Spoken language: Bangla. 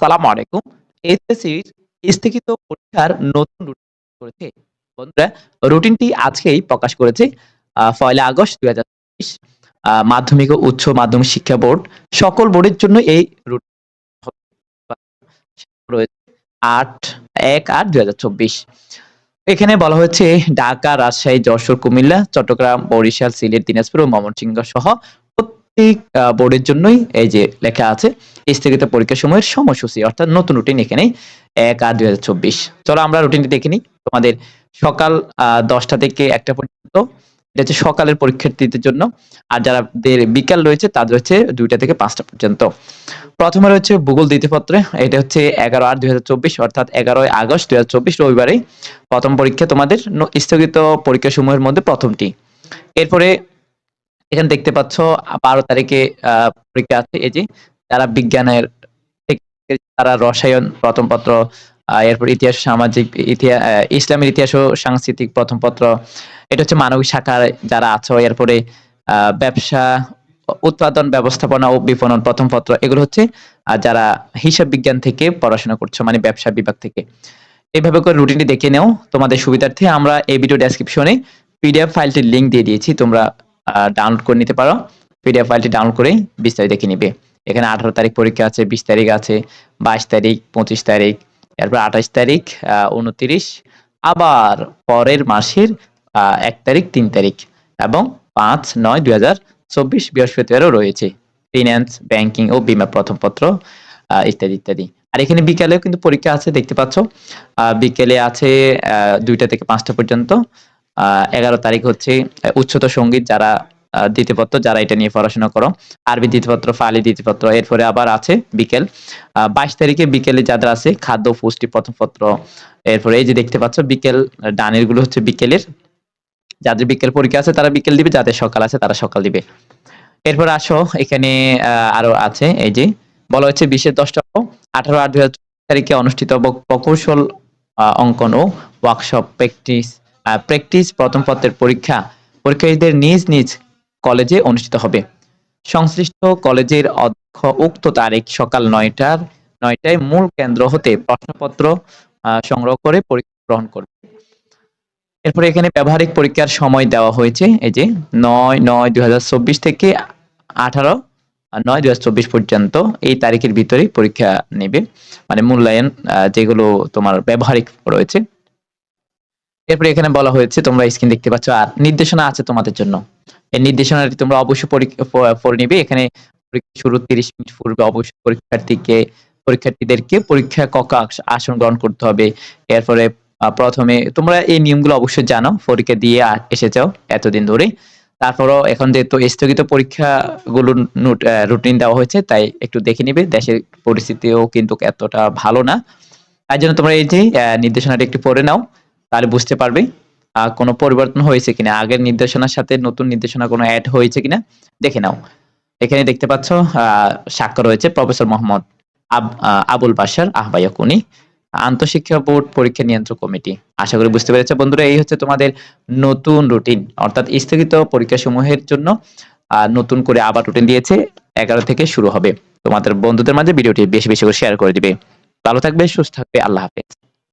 সালামু আলাইকুম। এইচএসসির স্থগিত পরীক্ষার নতুন রুটিন করেছে। বন্ধুরা রুটিনটি আজকেই প্রকাশ করেছে। ১লা আগস্ট ২০২৪ আ মাধ্যমিক ও উচ্চ মাধ্যমিক শিক্ষা বোর্ড সকল বোর্ডের জন্য এই রুটিন রয়েছে ৮ ১-৮-২০২৪ এখানে বলা হয়েছে ঢাকা, রাজশাহী, যশোর, কুমিল্লা, চট্টগ্রাম, বরিশাল, সিলেট, দিনাজপুর ও ময়মনসিংহ সহ প্রত্যেক বোর্ডের জন্যই এই যে লেখা আছে, স্থগিত পরীক্ষাসমূহের সময়সূচি, অর্থাৎ নতুন রুটিন এখানে ১-৮-২০২৪ চলো আমরা রুটিনটি দেখে নিই। তোমাদের সকাল ১০টা থেকে ১টা পর্যন্ত, এটা হচ্ছে সকালের পরীক্ষার্থীদের জন্য। আর যাদের বিকাল রয়েছে, তাদের হচ্ছে দুইটা থেকে পাঁচটা পর্যন্ত। প্রথমে রয়েছে ভূগোল দ্বিতীয়পত্রে, এটা হচ্ছে ১১-৮-২০২৪ অর্থাৎ ১১ই আগস্ট ২০২৪ রবিবারে প্রথম পরীক্ষা তোমাদের স্থগিত পরীক্ষাসমূহের মধ্যে প্রথমটি। এরপরে এখানে দেখতে পাচ্ছ ১২ তারিখে পরীক্ষা আছে এই যে যারা বিজ্ঞানের তারা রসায়ন প্রথম পত্র, এরপর ইতিহাস, সামাজিক ইতিহা আ ইসলামের ইতিহাস ও সাংস্কৃতিক প্রথম পত্র। এটা হচ্ছে মানবিক শাখার যারা আছো এরপরে ব্যবসা, উৎপাদন ব্যবস্থাপনা ও বিপণন প্রথম পত্র। এগুলো হচ্ছে যারা হিসাব বিজ্ঞান থেকে পড়াশোনা করছ মানে ব্যবসা বিভাগ থেকে। এভাবে করে রুটিনটি দেখে নেও তোমাদের সুবিধার্থে আমরা এই ভিডিও ডেসক্রিপশনে পিডিএফ ফাইলটির লিংক দিয়ে দিয়েছি। তোমরা ডাউনলোড করে নিতে পারো। পিডিএফ ফাইলটি ডাউনলোড করে বিস্তারিত দেখে নিবে। এখানে ১৮ তারিখ পরীক্ষা আছে, ২০ তারিখ আছে, ২২ তারিখ, ২৫ তারিখ, এরপর ২৮ তারিখ, ২৯ আবার পরের মাসের ১ তারিখ, তিন তারিখ এবং ৫-৯-২০২৪ বৃহস্পতিবারও রয়েছে। ফিন্যান্স, ব্যাংকিং ও বীমা প্রথম পত্র ইত্যাদি, ইত্যাদি। আর এখানে বিকালেও কিন্তু পরীক্ষা আছে দেখতে পাচ্ছ। বিকেলে আছে ২টা থেকে পাঁচটা পর্যন্ত। ১১ তারিখ হচ্ছে আ উচ্চতর সংগীত যারা আ দ্বিতীয় যারা এটা নিয়ে পড়াশোনা করো। আরবি দ্বিতীয় পত্র, ফালি দ্বিতীয় পত্র। এরপরে আবার আছে বিকেল। ২২ তারিখে বিকেলে যাদের আছে খাদ্য পুষ্টি প্রথম পত্র। এরপরে এই যে দেখতে পাচ্ছ বিকেল ডানেরগুলো হচ্ছে বিকেলের। যাদের বিকেল পরীক্ষা আছে তারা বিকেল দিবে, যাদের সকাল আছে তারা সকাল দিবে। এরপর আসো এখানে আরও আছে এই যে বলা হচ্ছে বিশের ১০ টা ১৮-৮-২০২৪ তারিখে অনুষ্ঠিত প্রকৌশল অঙ্কন ও ওয়ার্কশপ প্র্যাকটিস প্র্যাকটিস প্রথম পত্রের পরীক্ষা পরীক্ষার্থীদের নিজ, নিজ কলেজে অনুষ্ঠিত হবে। সংশ্লিষ্ট কলেজের অধ্যক্ষ উক্ত তারিখ সকাল ৯টার ৯টায় মূল কেন্দ্র হতে প্রশ্নপত্র সংগ্রহ করে পরীক্ষা গ্রহণ করবে। এরপরে এখানে ব্যবহারিক পরীক্ষার সময় দেওয়া হয়েছে এই যে ৯-৯-২০২৪ থেকে ১৮-৯-২০২৪ পর্যন্ত এই তারিখের ভিতরেই পরীক্ষা নেবে। মানে মূল্যায়ন যেগুলো তোমার ব্যবহারিক রয়েছে। এরপরে এখানে বলা হয়েছে, তোমরা স্ক্রিন দেখতে পাচ্ছ, আর নির্দেশনা আছে তোমাদের জন্য। এই নির্দেশনাটি তোমরা অবশ্যই পড়ে নিবে। এখানে পরীক্ষা শুরুর ৩০ মিনিট পূর্বে অবশ্যই পরীক্ষার্থীকে, পরীক্ষার্থীদেরকে পরীক্ষা কক্ষ আসন গ্রহণ করতে হবে। এরপরে প্রথমে তোমরা এই নিয়মগুলো অবশ্যই জানো। পরীক্ষা দিয়ে আ এসেছ এতদিন ধরে। তারপরও এখন যেহেতু স্থগিত আ রুটিন দেওয়া হয়েছে, তাই একটু দেখে নিবে। দেশের পরিস্থিতিও কিন্তু এতটা ভালো না। তাই জন্য তোমরা এই যে নির্দেশনাটি একটু পড়ে নাও। তাহলে বুঝতে পারবে কোনো পরিবর্তন হয়েছে কিনা। আগের নির্দেশনার সাথে নতুন নির্দেশনা কোনো এড হয়েছে কিনা দেখে নাও। এখানে দেখতে পাচ্ছ স্বাক্ষর রয়েছে প্রফেসর মোহাম্মদ আবুল বাশার আহ্বায়ক উনি। আন্তঃশিক্ষা বোর্ড পরীক্ষা নিয়ন্ত্রক কমিটি। আশা করি বুঝতে পেরেছ বন্ধুরা এই হচ্ছে তোমাদের নতুন রুটিন অর্থাৎ স্থগিত পরীক্ষাসমূহের জন্য নতুন করে আবার রুটিন দিয়েছে। ১১ থেকে শুরু হবে। তোমাদের বন্ধুদের মাঝে ভিডিওটি বেশি, বেশি করে শেয়ার করে দিবে। ভালো থাকবে, সুস্থ থাকবে। আল্লাহ হাফেজ।